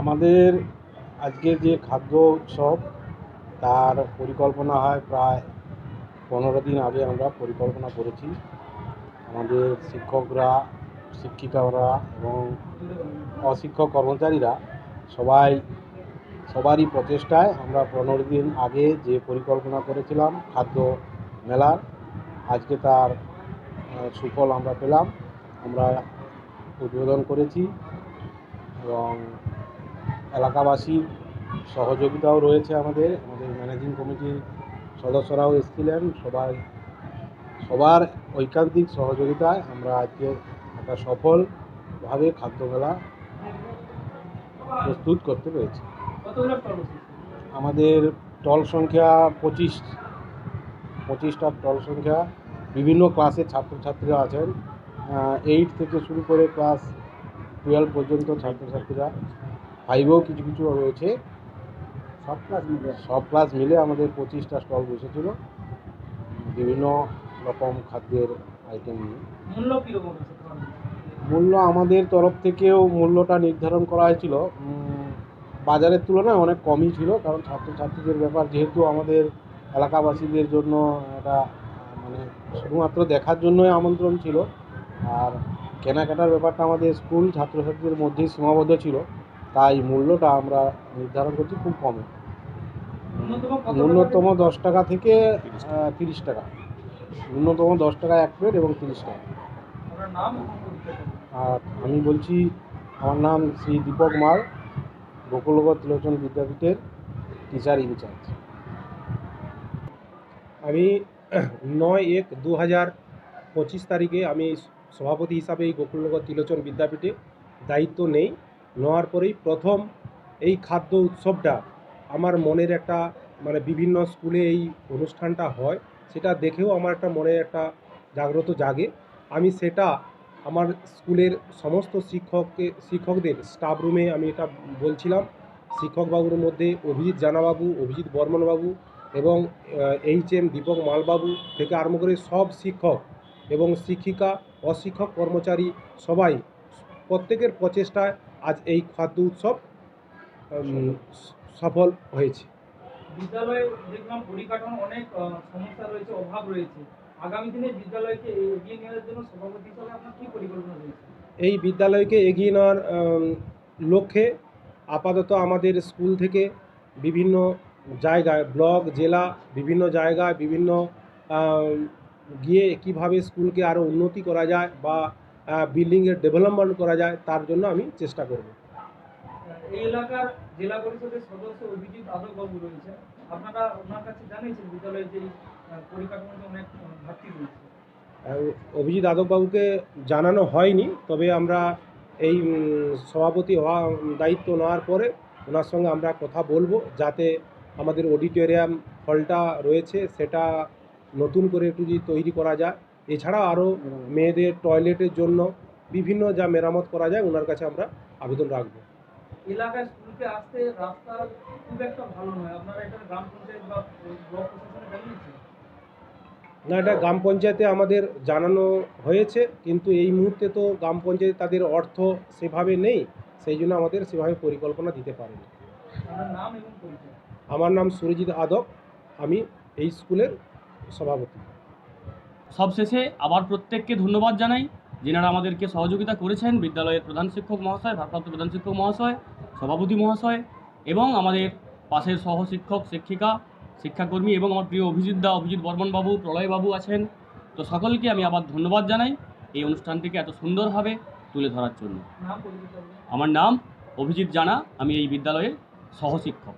আমাদের আজকে যে খাদ্য উৎসব, তার পরিকল্পনা হয় প্রায় পনেরো দিন আগে আমরা পরিকল্পনা করেছি। আমাদের শিক্ষকরা, শিক্ষিকারা এবং অশিক্ষক কর্মচারীরা সবাই, সবারই প্রচেষ্টায় আমরা পনেরো দিন আগে যে পরিকল্পনা করেছিলাম খাদ্য মেলার, আজকে তার সুফল আমরা পেলাম। আমরা উদ্বোধন করেছি এবং এলাকাবাসীর সহযোগিতাও রয়েছে আমাদের আমাদের ম্যানেজিং কমিটির সদস্যরাও এসেছিলেন। সবাই, সবার ঐকান্তিক সহযোগিতায় আমরা আজকে একটা সফলভাবে খাদ্য মেলা প্রস্তুত করতে পেরেছি। আমাদের টল সংখ্যা পঁচিশ পঁচিশটা টল সংখ্যা। বিভিন্ন ক্লাসের ছাত্রছাত্রীরা আছেন। এইট থেকে শুরু করে ক্লাস টুয়েলভ পর্যন্ত ছাত্রছাত্রীরা ফাইভেও কিছু কিছু রয়েছে। সব ক্লাস মিলে সব ক্লাস মিলে আমাদের পঁচিশটা স্টল বসেছিল। বিভিন্ন রকম খাদ্যের আইটেম নিয়ে। মূল্য কীরকম মূল্য আমাদের তরফ থেকেও মূল্যটা নির্ধারণ করা হয়েছিল। বাজারের তুলনায় অনেক কমই ছিল কারণ ছাত্রছাত্রীদের ব্যাপার। যেহেতু আমাদের এলাকাবাসীদের জন্য এটা মানে শুধুমাত্র দেখার জন্যই আমন্ত্রণ ছিল। আর কেনাকাটার ব্যাপারটা আমাদের স্কুল ছাত্রছাত্রীদের মধ্যেই সীমাবদ্ধ ছিল। তাই মূল্যটা আমরা নির্ধারণ করছি খুব কমে। ন্যূনতম দশ টাকা থেকে তিরিশ টাকা। ন্যূনতম দশ টাকা এক প্লেট এবং তিরিশ টাকা। আর আমি বলছি আমার নাম শ্রী দীপক মাল গোকুলগড় ত্রিলোচন বিদ্যাপীঠের টিচার ইনচার্জ আমি নয় এক দু হাজার পঁচিশ তারিখে আমি সভাপতি হিসাবে এই গোকুলনগর ত্রিলোচন বিদ্যাপীঠে দায়িত্ব নেই। নেওয়ার পরেই প্রথম এই খাদ্য উৎসবটা আমার মনের একটা মানে বিভিন্ন স্কুলে এই অনুষ্ঠানটা হয়, সেটা দেখেও আমার একটা মনে একটা জাগ্রত জাগে। আমি সেটা আমার স্কুলের সমস্ত শিক্ষককে, শিক্ষকদের স্টাফ রুমে আমি এটা বলছিলাম। শিক্ষকবাবুর মধ্যে অভিজিৎ জানাবাবু, অভিজিৎ বর্মনবাবু এবং এইচ এম দীপক মালবাবু থেকে আরম্ভ করে সব শিক্ষক এবং শিক্ষিকা, অশিক্ষক কর্মচারী সবাই প্রত্যেকের প্রচেষ্টায় আজ এই খাদ্য উৎসব সফল হয়েছে। বিদ্যালয়ে দেখলাম পরিকাঠামো অনেক সমস্যা রয়েছে অভাব রয়েছে। আগামী দিনে বিদ্যালয়কে এগিয়ে নেওয়ার জন্য সভাপতি হিসাবে আপনার কি পরিকল্পনা রয়েছে? এই বিদ্যালয়কে এগিয়ে নেওয়ার লক্ষ্যে আপাতত আমাদের স্কুল থেকে বিভিন্ন জায়গায় ব্লক জেলা বিভিন্ন জায়গায় বিভিন্ন গিয়ে কীভাবে স্কুলকে আরও উন্নতি করা যায় বা বিল্ডিংয়ের ডেভেলপমেন্ট করা যায় তার জন্য আমি চেষ্টা করব। এই এলাকার জেলা পরিষদের সদস্য অভিজিৎ আদক বাবু রয়েছে আপনারা ওনার কাছে জানিয়েছেন বিদ্যালয়ে যে পরিকাঠামোতে অনেক ঘাটতি রয়েছে। অভিজিৎ আদকবাবুকে জানানো হয়নি তবে আমরা এই সভাপতি হওয়া দায়িত্ব নেওয়ার পরে ওনার সঙ্গে আমরা কথা বলব যাতে আমাদের অডিটোরিয়াম হলটা রয়েছে সেটা নতুন করে একটু যদি তৈরি করা যায়। এছাড়া আরও মেয়েদের টয়লেটের জন্য বিভিন্ন যা মেরামত করা যায় ওনার কাছে আমরা আবেদন রাখব। এলাকায় স্কুলকে আসতে রাস্তা খুব একটা ভালো নয়। আপনারা এটা গ্রাম পঞ্চায়েত বা ব্লক প্রশাসনে জানিয়েছেন না এটা গ্রাম পঞ্চায়েতে আমাদের জানানো হয়েছে কিন্তু এই মুহূর্তে তো গ্রাম পঞ্চায়েত তাদের অর্থ সেভাবে নেই সেই জন্য আমাদের সেভাবে পরিকল্পনা দিতে পারেনি। আমার নাম সুরজিৎ আদক আমি এই স্কুলের সভাপতি। সবশেষে আবার প্রত্যেককে ধন্যবাদ জানাই যেনারা আমাদেরকে সহযোগিতা করেছেন বিদ্যালয়ের প্রধান শিক্ষক মহাশয় ভারপ্রাপ্ত প্রধান শিক্ষক মহাশয় সভাপতি মহাশয় এবং আমাদের পাশের সহশিক্ষক শিক্ষিকা শিক্ষাকর্মী এবং আমার প্রিয় অভিজিৎ দা অভিজিৎ বর্মনবাবু প্রলয়বাবু আছেন। তো সকলকে আমি আবার ধন্যবাদ জানাই এই অনুষ্ঠানটিকে এত সুন্দরভাবে তুলে ধরার জন্য। আমার নাম অভিজিৎ জানা আমি এই বিদ্যালয়ের সহশিক্ষক।